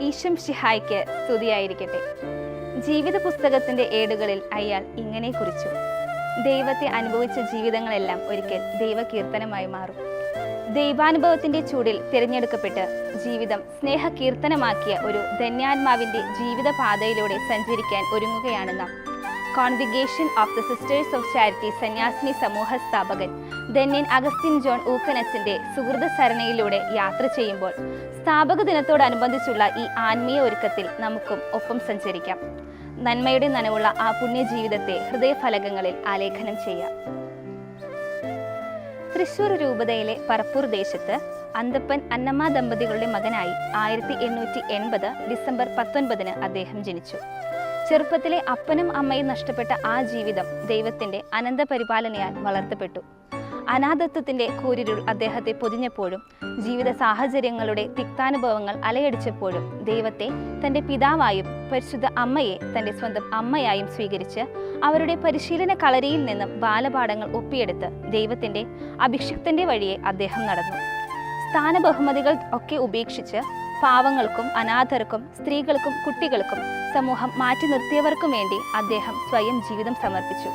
ഈശം ഷിഹായ്ക്ക് സ്തുതിയായിരിക്കട്ടെ. ജീവിത പുസ്തകത്തിന്റെ ഏടുകളിൽ അയാൾ ഇങ്ങനെ കുറിച്ചു. ദൈവത്തെ അനുഭവിച്ച ജീവിതങ്ങളെല്ലാം ഒരിക്കൽ ദൈവകീർത്തനമായി മാറും. ദൈവാനുഭവത്തിന്റെ ചൂടിൽ തിരഞ്ഞെടുക്കപ്പെട്ട് ജീവിതം സ്നേഹകീർത്തനമാക്കിയ ഒരു ധന്യാത്മാവിന്റെ ജീവിത പാതയിലൂടെ സഞ്ചരിക്കാൻ ഒരുങ്ങുകയാണ് നാം. Congregation of the sisters of charity സന്യാസിനി സമൂഹ സ്ഥാപകൻ ധന്യൻ അഗസ്റ്റിൻ ജോൺ ഊക്കനസിന്റെ സുഹൃത സരണയിലൂടെ യാത്ര ചെയ്യുമ്പോൾ സ്ഥാപക ദിനത്തോടനുബന്ധിച്ചുള്ള ഈ ആത്മീയ ഒരുക്കത്തിൽ നമുക്കും ഒപ്പം സഞ്ചരിക്കാം. നന്മയുടെ നനവുള്ള ആ പുണ്യ ജീവിതത്തെ ഹൃദയഫലകങ്ങളിൽ ആലേഖനം ചെയ്യാം. തൃശൂർ രൂപതയിലെ പറപ്പൂർ ദേശത്ത് അന്തപ്പൻ അന്നമ്മ ദമ്പതികളുടെ മകനായി ആയിരത്തി എണ്ണൂറ്റി എൺപത് ഡിസംബർ പത്തൊൻപതിന് അദ്ദേഹം ജനിച്ചു. ചെറുപ്പത്തിലെ അപ്പനും അമ്മയും നഷ്ടപ്പെട്ട ആ ജീവിതം ദൈവത്തിന്റെ അനന്ത പരിപാലനയാൽ വളർത്തപ്പെട്ടു. അനാഥത്വത്തിന്റെ കൂരിരുൾ അദ്ദേഹത്തെ പൊതിഞ്ഞപ്പോഴും ജീവിത സാഹചര്യങ്ങളുടെ തിക്താനുഭവങ്ങൾ അലയടിച്ചപ്പോഴും ദൈവത്തെ തന്റെ പിതാവായും പരിശുദ്ധ അമ്മയെ തന്റെ സ്വന്തം അമ്മയായും സ്വീകരിച്ച് അവരുടെ പരിശീലന കളരിയിൽ നിന്നും ബാലപാഠങ്ങൾ ഒപ്പിയെടുത്ത് ദൈവത്തിന്റെ അഭിഷിക്തന്റെ വഴിയെ അദ്ദേഹം നടന്നു. സ്ഥാന ബഹുമതികൾ ഒക്കെ ഉപേക്ഷിച്ച് പാവങ്ങൾക്കും അനാഥർക്കും സ്ത്രീകൾക്കും കുട്ടികൾക്കും സമൂഹം മാറ്റി നിർത്തിയവർക്കും വേണ്ടി അദ്ദേഹം സ്വയം ജീവിതം സമർപ്പിച്ചു.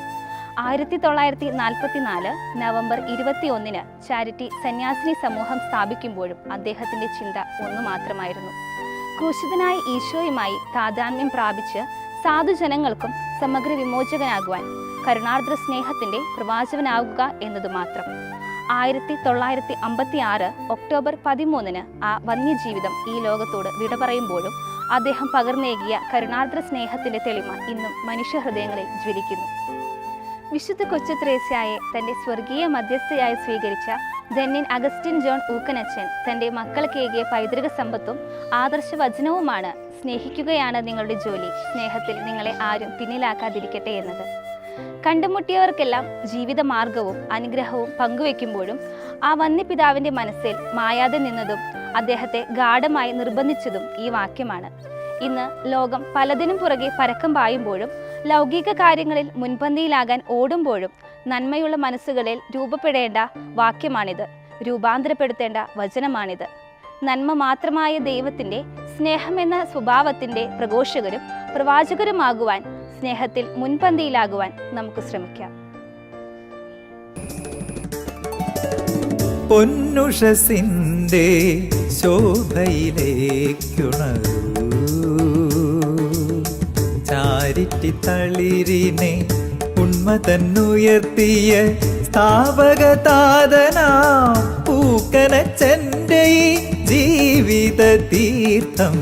ആയിരത്തി തൊള്ളായിരത്തി നാൽപ്പത്തി നാല് നവംബർ ഇരുപത്തി ഒന്നിന് ചാരിറ്റി സന്യാസിനി സമൂഹം സ്ഥാപിക്കുമ്പോഴും അദ്ദേഹത്തിന്റെ ചിന്ത ഒന്നു മാത്രമായിരുന്നു. ക്രൂശിതനായ ഈശോയുമായി താതാത്മ്യം പ്രാപിച്ച് സാധുജനങ്ങൾക്കും സമഗ്ര വിമോചകനാകുവാൻ കരുണാർദ്ര സ്നേഹത്തിന്റെ പ്രവാചകനാകുക എന്നതു മാത്രം. ആയിരത്തി തൊള്ളായിരത്തി അമ്പത്തി ആറ് ഒക്ടോബർ പതിമൂന്നിന് ആ വന്യജീവിതം ഈ ലോകത്തോട് വിട പറയുമ്പോഴും അദ്ദേഹം പകർന്നേകിയ കരുണാർദ്ര സ്നേഹത്തിന്റെ തെളിമ ഇന്നും മനുഷ്യഹൃദയങ്ങളിൽ ജ്വലിക്കുന്നു. വിശുദ്ധ കൊച്ചു ത്രേസ്യായെ തന്റെ സ്വർഗീയ മധ്യസ്ഥയായി സ്വീകരിച്ച ധന്യൻ അഗസ്റ്റിൻ ജോൺ ഊക്കനച്ചൻ തന്റെ മക്കൾക്കേകിയ പൈതൃക സമ്പത്തും ആദർശ വചനവുമാണ് സ്നേഹിക്കുകയാണ് നിങ്ങളുടെ ജോലി. സ്നേഹത്തിൽ നിങ്ങളെ ആരും പിന്നിലാക്കാതിരിക്കട്ടെ എന്നത്. കണ്ടുമുട്ടിയവർക്കെല്ലാം ജീവിത മാർഗവും അനുഗ്രഹവും പങ്കുവെക്കുമ്പോഴും ആ വന്യപിതാവിന്റെ മനസ്സിൽ മായാതെ നിന്നതും അദ്ദേഹത്തെ ഗാഠമായി നിർബന്ധിച്ചതും ഈ വാക്യമാണ്. ഇന്ന് ലോകം പലതിനും പുറകെ പരക്കം പായുമ്പോഴും ലൗകിക കാര്യങ്ങളിൽ മുൻപന്തിയിലാകാൻ ഓടുമ്പോഴും നന്മയുള്ള മനസ്സുകളിൽ രൂപപ്പെടേണ്ട വാക്യമാണിത്. രൂപാന്തരപ്പെടുത്തേണ്ട വചനമാണിത്. നന്മ മാത്രമായ ദൈവത്തിന്റെ സ്നേഹമെന്ന സ്വഭാവത്തിന്റെ പ്രഘോഷകരും പ്രവാചകരുമാകുവാൻ സ്നേഹത്തിൽ മുൻപന്തിയിലാകുവാൻ നമുക്ക് ശ്രമിക്കാം. പൊന്നുഷസിന്റെ ശോഭയിലേക്കുണരൂ ചാരിറ്റി തളിരിനെ ഉന്മതന്നുയർത്തിയ സ്ഥാപകതാതന പൂക്കനച്ചന്റെ ജീവിത തീർത്ഥം